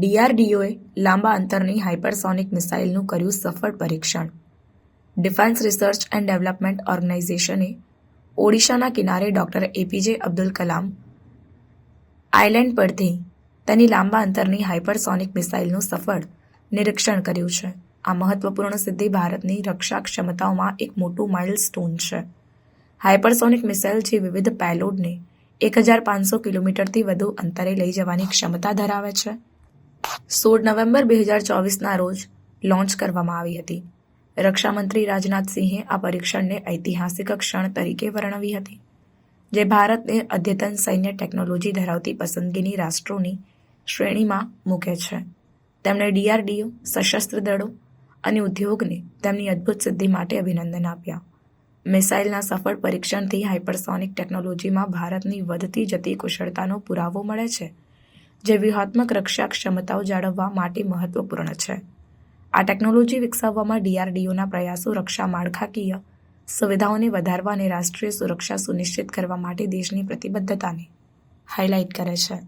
ડીઆરડીઓએ લાંબા અંતરની હાઇપરસોનિક મિસાઇલનું કર્યું સફળ પરીક્ષણ. ડિફેન્સ રિસર્ચ એન્ડ ડેવલપમેન્ટ ઓર્ગેનાઇઝેશને ઓડિશાના કિનારે doctor APJ Abdul Kalam island પરથી તેની લાંબા અંતરની હાઇપરસોનિક મિસાઇલનું સફળ નિરીક્ષણ કર્યું છે. આ મહત્વપૂર્ણ સિદ્ધિ ભારતની રક્ષા ક્ષમતાઓમાં એક મોટું માઇલસ્ટોન છે. હાઇપરસોનિક મિસાઇલ જે વિવિધ પેલોડને એક હજાર પાંચસો કિલોમીટરથી વધુ અંતરે લઈ જવાની ક્ષમતા ધરાવે છે. સોળ નવેમ્બર બે હજાર ચોવીસના રોજ લોન્ચ કરવામાં આવી હતી. રક્ષામંત્રી રાજનાથસિંહે આ પરીક્ષણને ઐતિહાસિક ક્ષણ તરીકે વર્ણવી હતી, જે ભારતને અદ્યતન સૈન્ય ટેકનોલોજી ધરાવતી પસંદગીની રાષ્ટ્રોની શ્રેણીમાં મૂકે છે. તેમણે ડીઆરડીઓ, સશસ્ત્ર દળો અને ઉદ્યોગને તેમની અદ્ભુત સિદ્ધિ માટે અભિનંદન આપ્યા. મિસાઇલના સફળ પરીક્ષણથી હાઇપરસોનિક ટેકનોલોજીમાં ભારતની વધતી જતી કુશળતાનો પુરાવો મળે છે. જે વ્યૂહાત્મક રક્ષા ક્ષમતાઓ જાળવવા માટે મહત્વપૂર્ણ છે. આ ટેકનોલોજી વિકસાવવામાં ડીઆરડીઓના પ્રયાસો રક્ષા માળખાકીય સુવિધાઓને વધારવા અને રાષ્ટ્રીય સુરક્ષા સુનિશ્ચિત કરવા માટે દેશની પ્રતિબદ્ધતાને હાઇલાઇટ કરે છે.